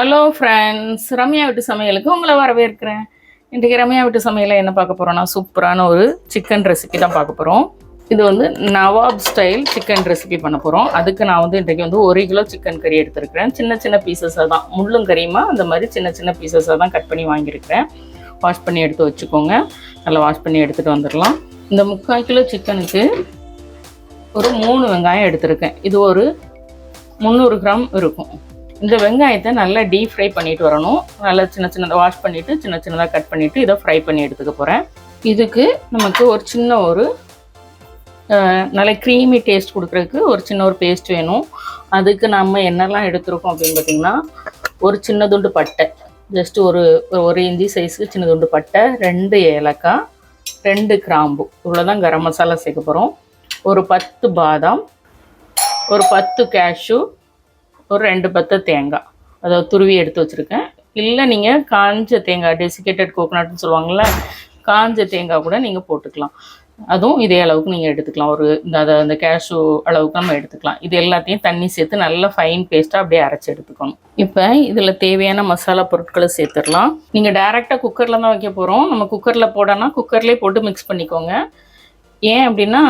Hello friends Ramya வீட்டு சமையலுக்கு உங்களை வரவேற்கிறேன். இன்றைக்கி ரம்யா வீட்டு சமையலில் என்ன பார்க்க போகிறோன்னா சூப்பரான ஒரு சிக்கன் ரெசிபி தான் பார்க்க போகிறோம் இது வந்து நவாப் ஸ்டைல் சிக்கன் ரெசிபி பண்ண போகிறோம் அதுக்கு நான் வந்து இன்றைக்கி வந்து ஒரு கிலோ சிக்கன் கறி எடுத்துருக்கிறேன். சின்ன சின்ன பீசஸாக தான். முள்ளும் கறியுமா அந்த மாதிரி சின்ன சின்ன பீசஸாக தான் கட் பண்ணி வாங்கியிருக்கிறேன். வாஷ் பண்ணி எடுத்து வச்சுக்கோங்க. நல்லா வாஷ் பண்ணி எடுத்துகிட்டு வந்துடலாம். இந்த முக்கால் கிலோ சிக்கனுக்கு ஒரு மூணு வெங்காயம் எடுத்திருக்கேன். இது ஒரு முந்நூறு கிராம் இருக்கும். இந்த வெங்காயத்தை நல்லா டீப் ஃப்ரை பண்ணிட்டு வரணும். நல்லா சின்ன சின்னதாக வாஷ் பண்ணிவிட்டு சின்ன சின்னதாக கட் பண்ணிவிட்டு இதை ஃப்ரை பண்ணி எடுத்துக்க போகிறேன் இதுக்கு நமக்கு ஒரு சின்ன ஒரு நல்ல க்ரீமி டேஸ்ட் கொடுக்குறதுக்கு ஒரு சின்ன ஒரு பேஸ்ட் வேணும். அதுக்கு நம்ம என்னெல்லாம் எடுத்துருக்கோம் அப்படின்னு பார்த்தீங்கன்னா ஒரு சின்ன துண்டு பட்டை. ஜஸ்ட்டு ஒரு ஒரு இஞ்சி சைஸுக்கு சின்ன துண்டு பட்டை ரெண்டு ஏலக்காய் ரெண்டு கிராம்பு. இவ்வளோதான் கரம் மசாலா சேர்க்க போகிறோம் ஒரு பத்து பாதாம் ஒரு பத்து கேஷ்யூ ஒரு ரெண்டு பத்து தேங்காய். அதாவது துருவி எடுத்து வச்சுருக்கேன். இல்லை நீங்கள் காஞ்ச தேங்காய் டெசிகேட்டட் கோகோனட்னு சொல்லுவாங்கள்ல காஞ்ச தேங்காய் கூட நீங்கள் போட்டுக்கலாம். அதுவும் இதே அளவுக்கு நீங்கள் எடுத்துக்கலாம். ஒரு இந்த அதை அந்த கேஷ்யூ அளவுக்கு நம்ம எடுத்துக்கலாம். இது எல்லாத்தையும் தண்ணி சேர்த்து நல்லா ஃபைன் பேஸ்ட்டாக அப்படியே அரைச்சி எடுத்துக்கணும். இப்போ இதில் தேவையான மசாலா பொருட்களை சேர்த்துடலாம். நீங்கள் டைரெக்டாக குக்கரில் தான் வைக்க போகிறோம் நம்ம குக்கரில் போடனா குக்கர்லேயே போட்டு மிக்ஸ் பண்ணிக்கோங்க. ஏன் அப்படின்னா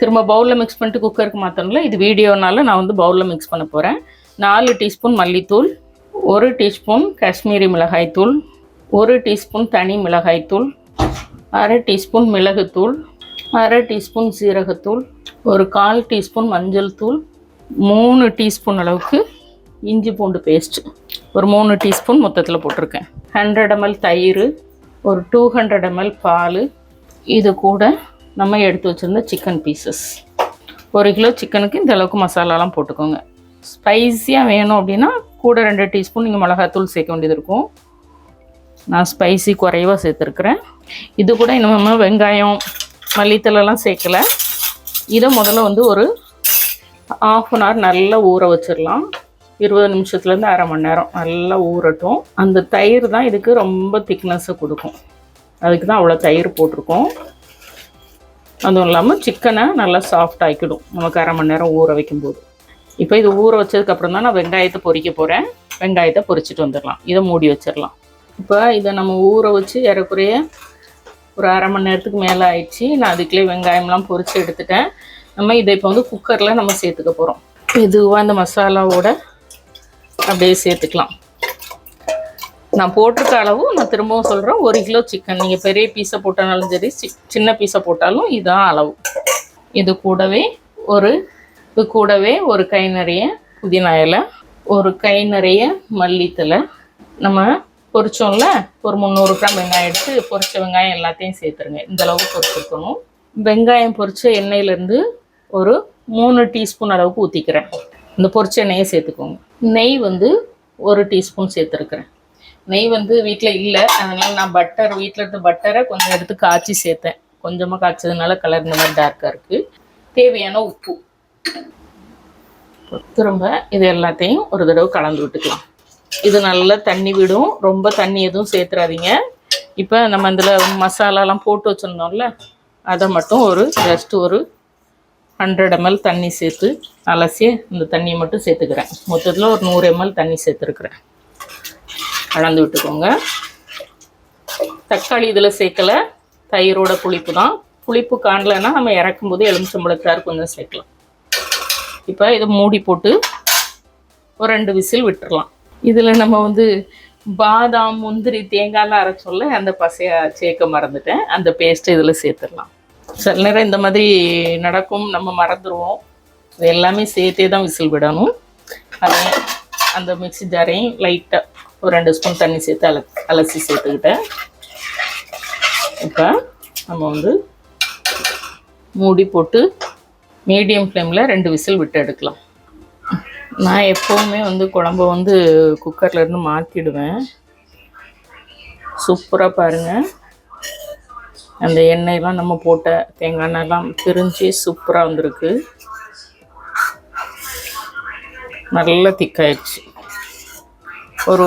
திரும்ப பவுலில் மிக்ஸ் பண்ணிட்டு குக்கருக்கு மாற்றணும்ல இது வீடியோனால நான் வந்து பவுலில் மிக்ஸ் பண்ண போகிறேன் நாலு டீஸ்பூன் மல்லித்தூள் ஒரு டீஸ்பூன் காஷ்மீரி மிளகாய்த்தூள் ஒரு டீஸ்பூன் தனி மிளகாய்த்தூள் அரை டீஸ்பூன் மிளகுத்தூள் அரை டீஸ்பூன் சீரகத்தூள் ஒரு கால் டீஸ்பூன் மஞ்சள் தூள் மூணு டீஸ்பூன் அளவுக்கு இஞ்சி பூண்டு பேஸ்ட் ஒரு மூணு டீஸ்பூன் மொத்தத்தில் போட்டிருக்கேன். ஹண்ட்ரட் எம்எல் தயிர் ஒரு டூ ஹண்ட்ரட் எம்எல் பால் இது கூட நம்ம எடுத்து வச்சுருந்த சிக்கன் பீசஸ் ஒரு கிலோ சிக்கனுக்கு இந்த அளவுக்கு மசாலாலாம் போட்டுக்கோங்க. ஸ்பைஸியாக வேணும் அப்படின்னா கூட ரெண்டு டீஸ்பூன் நீங்கள் மிளகாத்தூள் சேர்க்க வேண்டியது இருக்கும். நான் ஸ்பைசி குறைவாக சேர்த்துருக்குறேன். இது கூட நம்ம வெங்காயம் மல்லித்தலைலாம் சேர்க்கல. இதை முதல்ல வந்து ஒரு ஆஃப் அன் ஹவர் நல்லா ஊற வச்சிடலாம். இருபது நிமிஷத்துலேருந்து அரை மணி நேரம் நல்லா ஊறட்டும். அந்த தயிர் தான் இதுக்கு ரொம்ப திக்னஸ்ஸை கொடுக்கும். அதுக்கு தான் அவ்வளோ தயிர் போட்டிருக்கோம். அதுவும் இல்லாமல் சிக்கனை நல்லா சாஃப்ட் ஆக்கிடும். நமக்கு அரை மணி நேரம் ஊற வைக்கும்போது. இப்போ இது ஊற வச்சதுக்கப்புறம் தான் நான் வெங்காயத்தை பொறிக்க போகிறேன் வெங்காயத்தை பொறிச்சிட்டு வந்துடலாம். இதை மூடி வச்சிடலாம். இப்போ இதை நம்ம ஊற வச்சு ஏறக்குறைய ஒரு அரை மணி நேரத்துக்கு மேலே ஆயிடுச்சு. நான் அதுக்குள்ளே வெங்காயம்லாம் பொறிச்சு எடுத்துட்டேன். நம்ம இதை இப்போ வந்து குக்கரில் நம்ம சேர்த்துக்க போகிறோம் மெதுவாக அந்த மசாலாவோட அப்படியே சேர்த்துக்கலாம். நான் போட்டிருக்க அளவு நான் திரும்பவும் சொல்கிறேன் ஒரு கிலோ சிக்கன் நீங்கள் பெரிய பீஸை போட்டாலும் சரி சி சின்ன பீஸை போட்டாலும் இதுதான் அளவு. இது கூடவே ஒரு இது கூடவே ஒரு கை நிறைய புதினா இலை ஒரு கை நிறைய மல்லித்தலை நம்ம பொரிச்சோம்ல ஒரு முந்நூறு கிராம் வெங்காயம் எடுத்து பொரிச்ச வெங்காயம் எல்லாத்தையும் சேர்த்துருங்க. இந்த அளவுக்கு பொரிச்சிருக்கணும் வெங்காயம் பொரிச்ச எண்ணெயிலேருந்து ஒரு மூணு டீஸ்பூன் அளவுக்கு ஊற்றிக்கிறேன் இந்த பொரிச்ச எண்ணெயை சேர்த்துக்கோங்க. நெய் வந்து ஒரு டீஸ்பூன் சேர்த்துருக்குறேன். நெய் வந்து வீட்டில் இல்லை. அதனால் நான் பட்டர் வீட்டில் இருந்த பட்டரை கொஞ்சம் எடுத்து காய்ச்சி சேர்த்தேன். கொஞ்சமாக காய்ச்சதுனால கலர் இந்த மாதிரி டார்க்காக இருக்குது தேவையான உப்பு. திரும்ப இது எல்லாத்தையும் ஒரு தடவை கலந்து விட்டுக்கலாம். இது நல்லா தண்ணி விடும். ரொம்ப தண்ணி எதுவும் சேர்த்துறாதீங்க. இப்போ நம்ம இதில் மசாலாலாம் போட்டு வச்சுருந்தோம்ல அதை மட்டும் ஒரு ஜஸ்ட் ஒரு ஹண்ட்ரட் எம்எல் தண்ணி சேர்த்து அலசி இந்த தண்ணியை மட்டும் சேர்த்துக்கிறேன். மொத்தத்தில் ஒரு நூறு எம்எல் தண்ணி சேர்த்துருக்குறேன். கலந்து விட்டுக்கோங்க. தக்காளி இதில் சேர்க்கலை. தயிரோட புளிப்பு தான். புளிப்பு காணலைன்னா நம்ம இறக்கும்போது எலுமிச்சம்பழத்தார் கொஞ்சம் சேர்க்கலாம். இப்போ இதை மூடி போட்டு ஒரு ரெண்டு விசில் விட்டுடலாம் இதில் நம்ம வந்து பாதாம் முந்திரி தேங்காய்லாம் அரைச்சோல்ல அந்த பசையை சேர்க்க மறந்துட்டேன். அந்த பேஸ்ட்டை இதில் சேர்த்துடலாம். சில நேரம் இந்த மாதிரி நடக்கும் நம்ம மறந்துடுவோம் இது எல்லாமே சேர்த்தே தான் விசில் விடணும். அதையும் அந்த மிக்சி ஜாரையும் லைட்டாக ஒரு ரெண்டு ஸ்பூன் தண்ணி சேர்த்து அல அலசி சேர்த்துக்கிட்டேன். இப்போ நம்ம வந்து மூடி போட்டு மீடியம் ஃப்ளேமில் ரெண்டு விசில் விட்டு எடுக்கலாம். நான் எப்போவுமே வந்து குழம்ப வந்து குக்கர்லேருந்து மாற்றிடுவேன் சூப்பராக பாருங்கள் அந்த எண்ணெயெல்லாம் நம்ம போட்ட தேங்காய் எண்ணெய்லாம் பிரிஞ்சு சூப்பராக வந்திருக்கு. நல்லா திக்காயிடுச்சு. ஒரு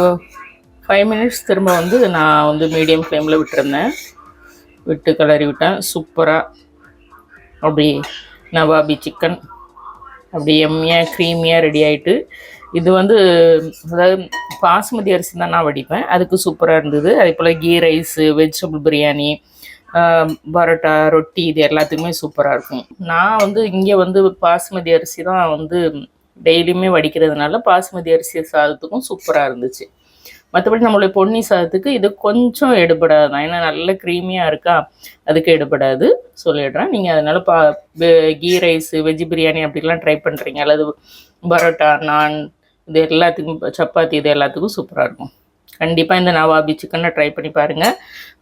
ஃபைவ் மினிட்ஸ் திரும்ப வந்து நான் வந்து மீடியம் ஃப்ளேமில் விட்டுருந்தேன். விட்டு கிளறி விட்டேன். சூப்பராக அப்படி நவாபி சிக்கன் அப்படி எம்மியாக க்ரீமியாக ரெடி ஆகிட்டு இது வந்து அதாவது பாஸ்மதி அரிசி தான் நான் வடிப்பேன். அதுக்கு சூப்பராக இருந்தது. அதே போல் key rice vegetable biryani parotta ரொட்டி இது எல்லாத்துக்குமே சூப்பராக இருக்கும். நான் வந்து இங்கே வந்து பாஸ்மதி அரிசி தான் வந்து டெய்லியுமே வடிக்கிறதுனால பாசுமதி அரிசி சாதத்துக்கும் சூப்பராக இருந்துச்சு. மற்றபடி நம்மளுடைய பொன்னி சாதத்துக்கு இது கொஞ்சம் எடுபடாது. தான் ஏன்னா நல்ல க்ரீமியாக இருக்கா? அதுக்கு எடுபடாது. சொல்லிடுறேன். நீங்கள் அதனால் பா கீ ரைஸு வெஜ் பிரியாணி அப்படிலாம் ட்ரை பண்ணுறீங்க அல்லது பரோட்டா நான் இது எல்லாத்துக்கும் சப்பாத்தி இது எல்லாத்துக்கும் சூப்பராக இருக்கும். கண்டிப்பாக இந்த நவாபி சிக்கனை ட்ரை பண்ணி பாருங்கள்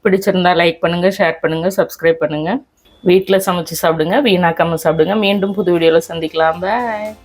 பிடிச்சிருந்தா லைக் பண்ணுங்கள் ஷேர் பண்ணுங்கள் சப்ஸ்கிரைப் பண்ணுங்கள் வீட்டில் சமைச்சு சாப்பிடுங்க வீணாக்காமல் சாப்பிடுங்க. மீண்டும் புது வீடியோவில் சந்திக்கலாம். பாய்